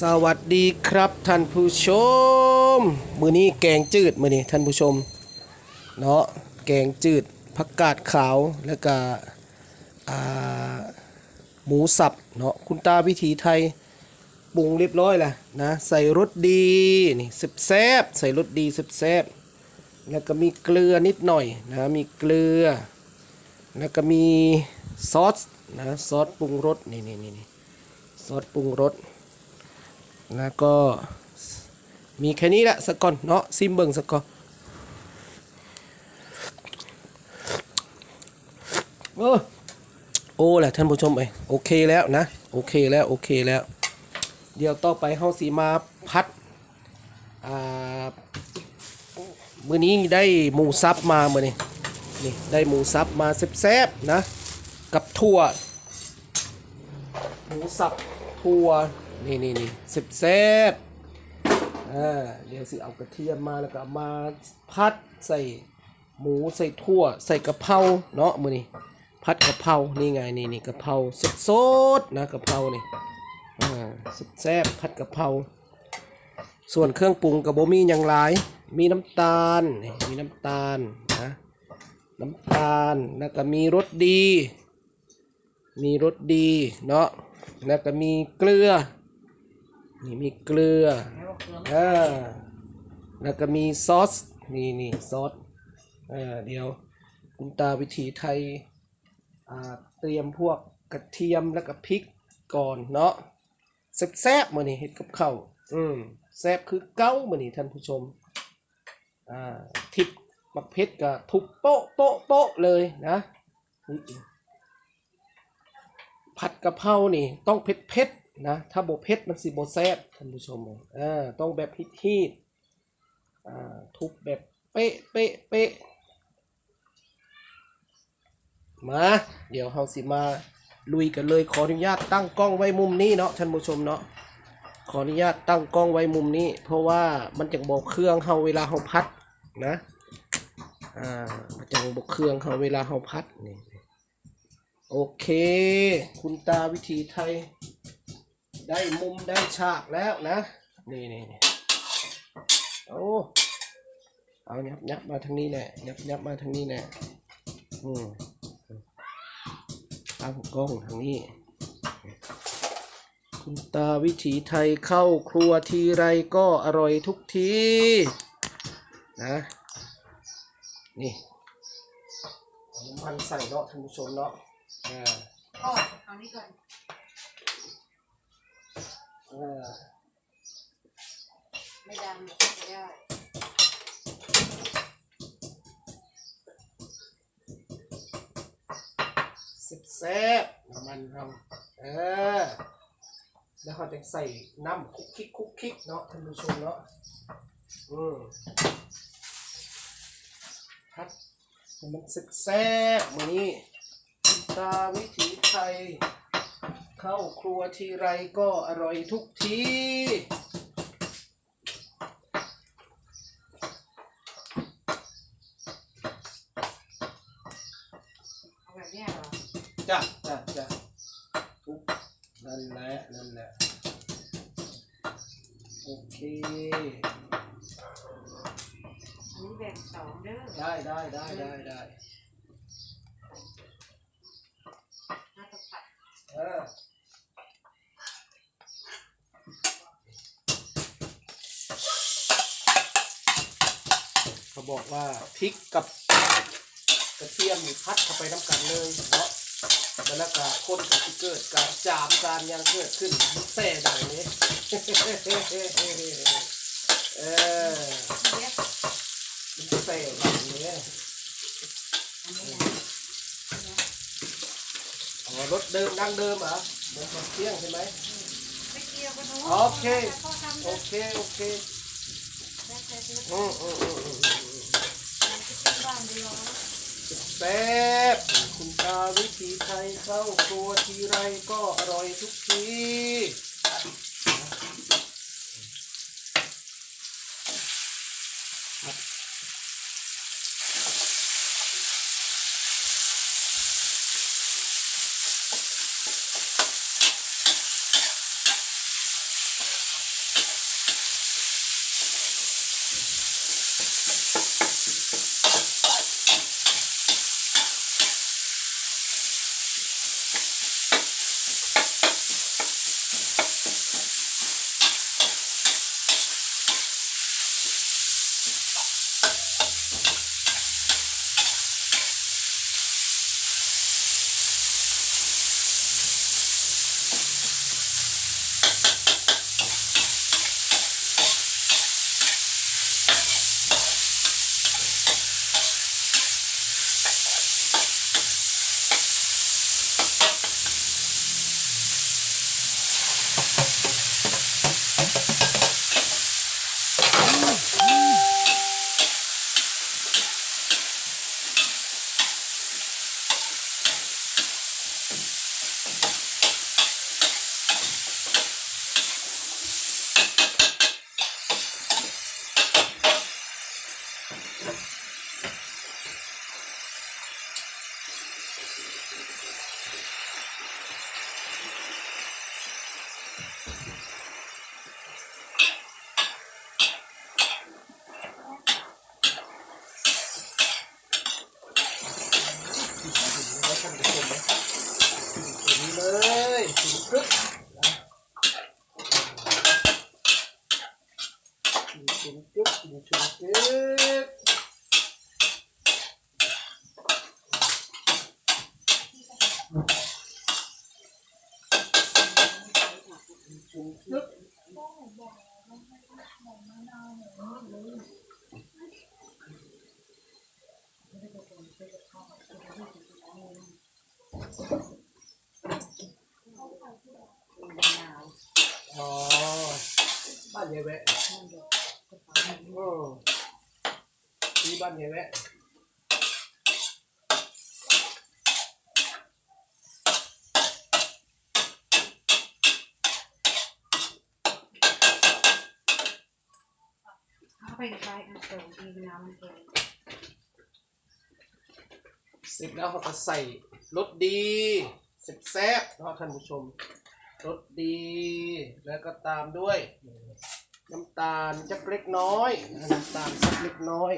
สวัสดีครับท่านผู้ชม มือนี้แกงจืดมือนี้ท่านผู้ชม เนาะแกงจืดผักกาดขาวแล้วก็หมูสับเนาะคุณตาวิถีไทยปรุงเรียบร้อยแล้วนะใส่รสดีนี่แซ่บใส่รสดีแซ่บแล้วก็มีเกลือนิดหน่อยนะมีเกลือ แล้วก็มีซอสนะซอสปรุงรสนี่นี่นี่นี่ซอสปรุงรส แล้วก็มีแค่นี้แหละสกอนเนาะซิมเบิงสักก่อนโอ้โอ้แหละท่านผู้ชมเอ้โอเคแล้วนะ โอเคแล้วโอเคแล้ว เดี๋ยวต่อไปเฮาสีมาพัดอ่ามื้อนี้ได้หมูซับมาเมื้อนี้นี่ได้หมูซับมาแซ่บๆนะ กับถั่วหมูสับถั่ว นี่นี่นี่สิบแซ่บอ่าเดี๋ยวสิเอากระเทียมมาแล้วก็มาพัดใส่หมูใส่ถั่ว ใส่กะเพราเนาะมือนี่พัดกะเพรานี่ไงนี่นี่กะเพราสดสดนะกะเพรานี่อ่าสุดแซ่บพัดกะเพราส่วนเครื่องปรุงกับโบมีอย่างไรมีน้ำตาลมีน้ำตาลนะน้ำตาลแล้วก็มีรสดี มีรสดีเนาะแล้วก็มีเกลือ นี่มีเกลืออ่าแล้วก็มีซอส นี่นี่ซอสอ่าเดี๋ยวคุณตาวิถีไทยอ่าเตรียมพวกกระเทียมแล้วก็พริกก่อนเนาะแซ่บๆมื้อนี้เฮ็ดกับข้าวอืมแซ่บคือเก้ามื้อนี้ท่านผู้ชมอ่าทิปมักเพชรก็ทุบโป๊ะโป๊ะโป๊ะเลยนะผัดกะเพรานี่ต้องเผ็ดเผ็ด นะถ้าโบเผ็ดมันสิบ่แซ่บท่านผู้ชมอ่าต้องแบบฮิตฮิตอ่าทุบแบบเป๊ะเป๊ะเป๊ะมาเดี๋ยวเฮาสิมาลุยกันเลยขออนุญาตตั้งกล้องไว้มุมนี้เนาะท่านผู้ชมเนาะขออนุญาตตั้งกล้องไว้มุมนี้ เพราะว่ามันจะบอกเครื่องเฮาเวลาเฮาพัดนะอ่ามันจะบอกเครื่องเฮาเวลาเฮาพัดนี่โอเค คุณตาวิถีไทย ได้มุมได้ฉากแล้วนะนี่นี่นี่โอ้เอายับยับมาทางนี้แหละยับยับมาทางนี้แหละอืมตั้งกล้องทางนี้ คุณตาวิถีไทยเข้าครัวทีไรก็อร่อยทุกทีนะ นี่เอาน้ำมันใส่เนาะท่านผู้ชมเนาะอ่าพ่อเอานี่ก่อนอ่า ไม่ดังหรอกไม่ได้สิบแซ่บน้ำมันเราเออ แล้วเขาจะใส่น้ำคุกคิกคุกคิกเนาะท่านผู้ชมเนาะอืมพัดให้มันสึกแซ่บมือนี้ตาวิถีไทย เข้าครัวทีไรก็อร่อยทุกทีเอาแบบเนี้ยเหรอจ้ะจ้ะจ้ะทุกนั่นแหละนั่นแหละโอเค อันนี้แบ่งสองเด้อได้ได้ได้ได้ได้ น่าจะผัด เออเขา บอกว่าพริกกับกระเทียมนี่พัดเข้าไปน้ำกันเลยเนาะมันแล้วก็คนกับที่เกิดการจามการยังเกิดขึ้นมันแส่ดังนี้เออเนี้ยมันแส่ดังนี้อันนี้นะอ๋อรถเดิมดังเดิมเหรอเหมือนของเที่ยงใช่ไหมไม่เกี่ยวกันหนูโอเคพ่อทำโอได้เค โอเคได้แต่เดือนอืมอืมอืมอืมอืม มันจะเป็นบ้านเดียวนะ แซ่บคุณตาวิถีไทยเข้าครัวทีไรก็อร่อยทุกที อยท่านผู้ชมนะอย่างนี้เลยถึงกึ๊บนะ ถึงถึงกึ๊บถึงถึงกึ๊บ ถึงกึ๊บอ๋อบ้านยายแวะอืมนี่บ้านยายแวะเข้าไปใกล้ๆเติมดีน้ำมันเกินเสร็จแล้วเขาก็ใส่รสดีเสร็จแซ่บเนาะท่านผู้ชมรสดี แล้วก็ตามด้วย น้ำตาลจักเล็กน้อยน้ำตาลสักเล็กน้อย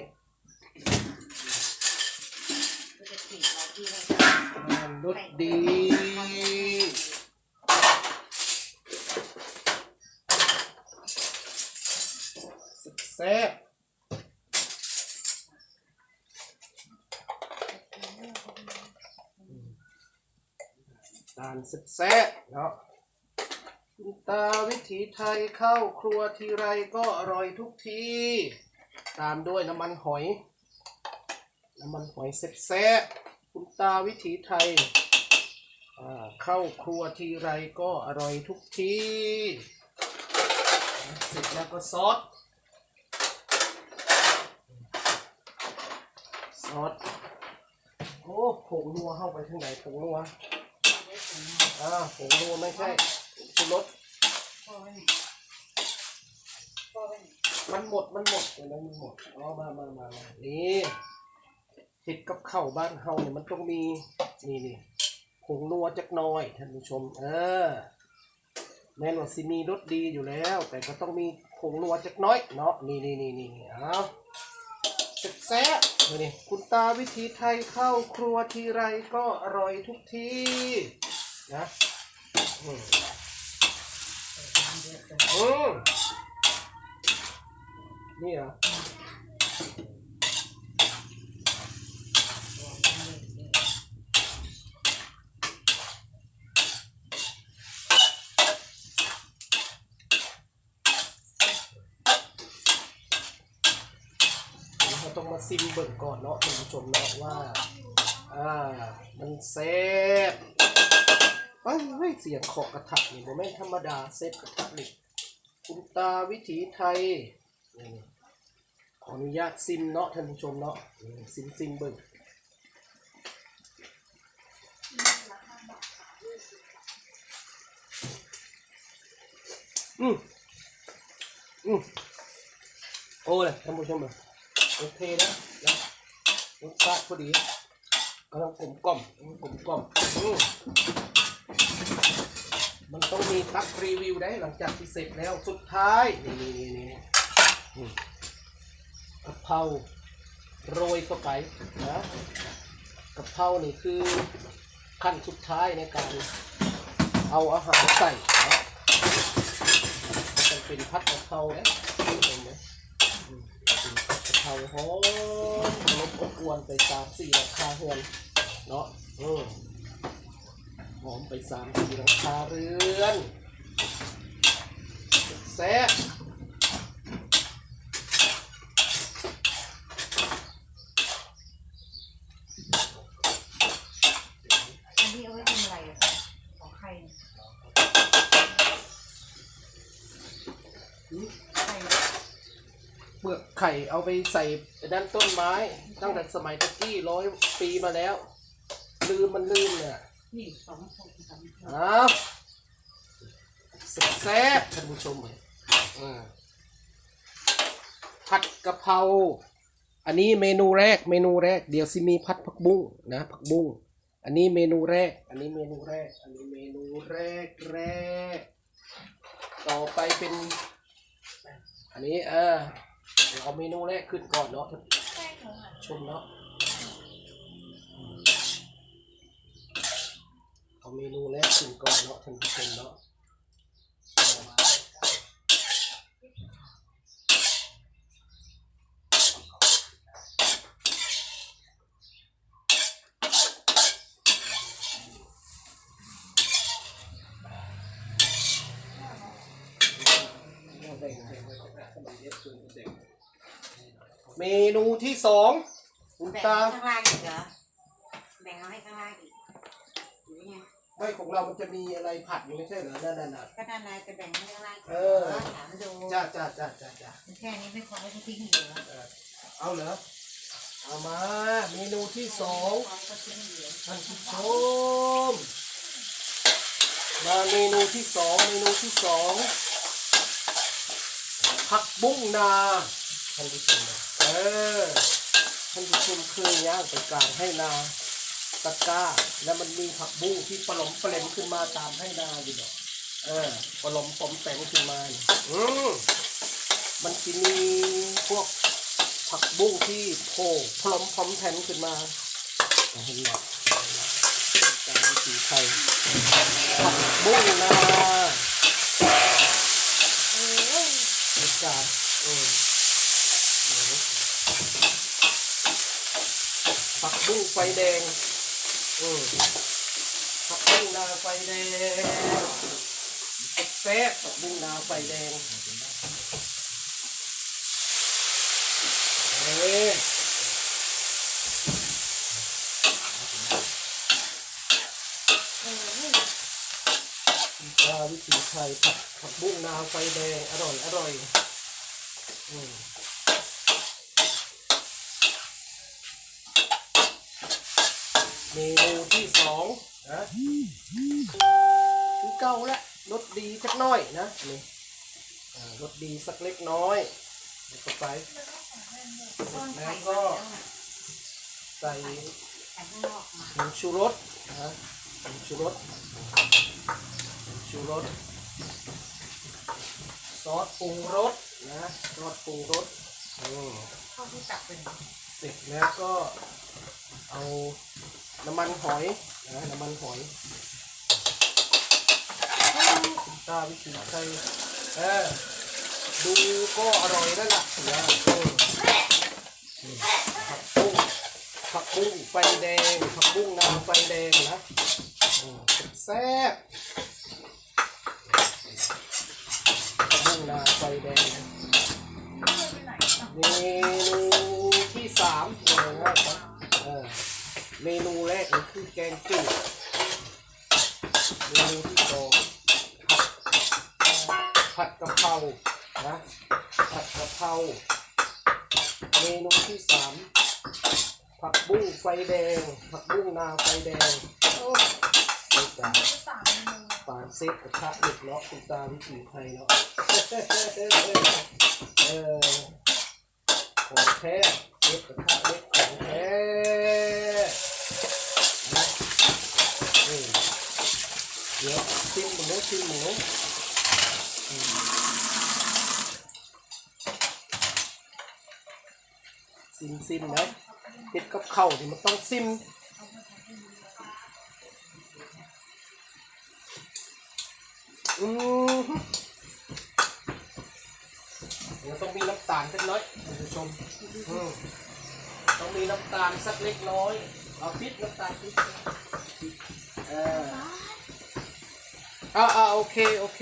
ก็จะขีดเรสดีแซ่บตาลแซ่บเนาะ คุณตาวิถีไทยเข้าครัวทีไรก็อร่อยทุกที ตามด้วยน้ำมันหอย น้ำมันหอยแซ่บๆคุณตาวิถีไทย เข้าครัวทีไรก็อร่อยทุกที เสร็จแล้วก็ซอส ซอส โอ้ผงนัวเข้าไปทางไหนผงนัวอ่าผงนัวไม่ใช่ ชูรสพ่อไว้ไหนพ่อไว้ไหนมันหมดมันหมดเดี๋ยวนะมันหมดอ๋อมามามามานี่เห็ดกับข้าวบ้านเฮาเนี่ยมันต้องมีนี่นี่ผงนัวจักหน้อยท่านผู้ชม เออ แม่นว่าสิมีรสดีอยู่แล้ว แต่ก็ต้องมีผงนัวจักน้อยเนาะนี่นี่นี่นี่เอาแซ่บๆนี่นี่คุณตาวิธีไทยเข้าครัวทีไรก็อร่อยทุกทีนะ อืมนี่เหรอต้องมาซิมเบิ่งก่อนเนาะท่านผู้ชมเนาะว่า อ่า มันเซฟ เฮ้ยเสียงเคาะกระทะนี่โมแม่นธรรมดาเซฟกระทะนี่คุณตาวิถีไทยนี่ขออนุญาตซิมเนาะท่านผู้ชมเนาะซิมซิมเบิ่งอืมอืมโอ้เลยท่านผู้ชมเลยโอเคนะนะรสชาติพอดีกำลังกลมกล่อมกลมกล่อมอืม มันต้องมีตักรีวิวได้หลังจากที่เสร็จแล้วสุดท้าย นี่นี่นี่นี่กะเพราโรยเข้าไปนะกะเพรานี่คือขั้นสุดท้ายในการเอาอาหารใส่นะมันเป็นพัดกะเพราเนี่ยเห็นไหมกะเพราหอมลบอบอวนไปสามสี่หลังคาเฮือนเนาะเออ หอมไปสามสี่หลังคาเรือนแซ่บอันนี้เอาไว้ทำอะไรอะของใครเนี่ยใครเปลือกไข่เอาไปใส่ด้านต้นไม้ ตั้งแต่สมัยตะกี้ร้อยปีมาแล้ว ลืมมันลืมเนี่ย นี่สองคนสองคนอ้าวแซ่บท่านผู้ชมเลยอ่าผัดกะเพราอันนี้เมนูแรกเมนูแรก เดี๋ยวสิมีผัดผักบุ้งนะผักบุ้งอันนี้เมนูแรก อันนี้เมนูแรก อันนี้เมนูแรกแรก ต่อไปเป็น อันนี้เออเดี๋ยวเอาเมนูแรกขึ้นก่อนเนาะชมเนาะ เอาเมนูแรกกินก่อนเนาะท่านผู้ชมเนาะเมนูที่สองคุณแบ่งตาข้างล่างอีกเหรอ แบ่งเอาให้ข้างล่างอีกหรือไง ไม่ของเรามันจะมีอะไรผัดอยู่ไม่ใช่เหรอนั่นน่ะน่ะก็นั่นนายจะแบ่งให้ข้างล่างเออ ถามดูจ้าจ้าจ้าจ้าจ้าแค่นี้ไม่พอให้เขาทิ้งอยู่เหรอเออเอาเหรอเอามา เมนูที่สองพอให้เขาทิ้งอยู่เหรอท่านผู้ชมมาเมนูที่สองเมนูที่สองผักบุ้งนาท่านผู้ชมนะเออท่านผู้ชมเคยย่างไปกลางให้นา ตะกร้า แล้วมันมีผักบุ้งที่ปลอมเปลมขึ้นมาตามให้นาอยู่เนาะเออปลอมปลอมแต่งขึ้นมานี่อืมมันจะมีพวกผักบุ้งที่โผล่พลอมพร้อมแทนขึ้นมาเห็นไหมการวิถีไทยผักบุ้งนาเออมีการเออเออผักบุ้งไฟแดง อืมผักบุ้งนาไฟแดงแซ่บผักบุ้งนาไฟแดงเอ้ยเออปลาวิถีไทยผัดผักบุ้งนาไฟแดงอร่อยอร่อยอืม เมนูที่สองนะคือเก่าละรสดีสักหน้อยนะนี่อ่ารสดีสักเล็กน้อยเดี๋ยวก็ไปต้นแล้ไข่วก็ก็ใส่ไข่ข้างนอกมาผงชูรสนะผงชูรสผงชูรสซอสปรุงรสนะซอสปรุงรสอืมข้าวที่ตักเป็นเสร็จแล้วก็เอา น้ำมันหอยนะน้ำมันหอยตาวิถีไทยเออดูก็อร่อยแล้วล่ะนะผักบุ้งผักบุ้งไฟแดงผักบุ้งนาไฟแดงนะแซ่บผักบุ้งนาไฟแดงเมนูที่สามเลยนะครับ เมนูแรกนี่คือแกงจืดเมนูที่สองผัดผัดกะเพรานะผัดกะเพราเมนูที่สามผักบุ้งไฟแดง ผักบุ้งนาไฟแดงโอ้ไม่จ้าปานเซ็ตกระทะเด็ดเนาะคุณตาวิถีไทยเนาะเออของแท้เล็กกระทะเล็กของแท้นะนี่เดี๋ยวชิม หมูชิมหมูอืมซิมซิมนะเห็ดกับข้าวที่มันต้องซิมอืมเดี๋ยวต้องมีน้ำตาลสักน้อยท่านผู้ชมอืมต้องมีน้ำตาลสักเล็กน้อย เอาพริกน้ำตาลพริกเออ อ่าอ่าโอเค โอเค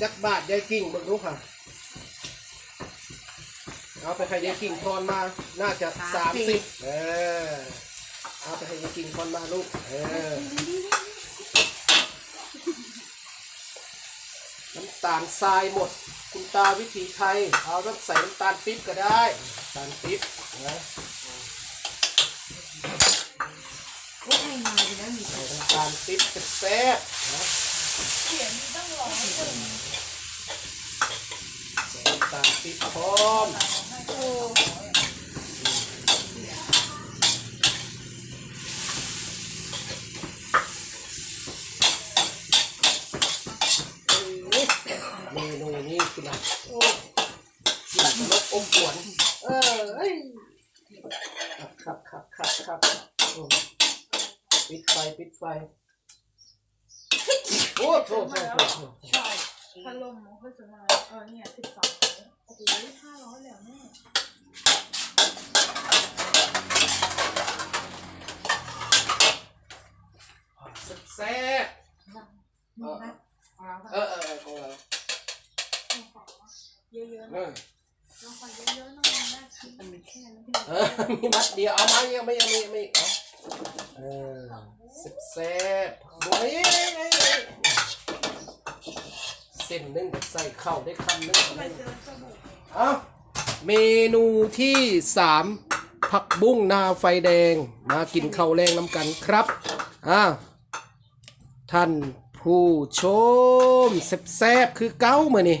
จักบาทยายกิ่งเบิ่งดูค่ะ เอาไปให้ยายกิ่งทอนมา น่าจะสามสิบเออ เอาไปให้ยายกิ่งทอนมาลูก เออ น้ำตาลทรายหมด คุณตาวิถีไทย เอาต้องใส่น้ำตาลปิ๊บก็ได้น้ำตาลปิ๊บนะ ไม่ให้มาอยู่แล้วมี ใส่น้ำ ตาลปิ๊บแซ่บๆนะใส่น้ำตาลปิ๊บพร้อมเมนูนี้คืออะไรโอ้ยากลบอมหวนเออเอ้ยครับครับครับครับครับอืมปิดไฟ โอ้โทษโทษโทษโทษใช่พัดลมมันก็จะมาเออเนี่ยสิบสองโอ้โหห้าร้อยแล้วแม่แซ่บเอาๆเออเออเออของเราเยอะๆเอนะอลองขอเยอะๆหน่อยนะมันมีแค่นั้นเองเออมีมัดเดียวเอามายังไม่ยังไม่ไม่เอาเออแซ่บ ๆบวยเส้นหนึ่งใส่ข้าวได้คำหนึงเอาเมนูที่สามผักบุ้งนาไฟแดง มากินข้าวแรงน้ำกันครับอ่าท่านผู้ชมแซ่บๆคือเก้ามือนี่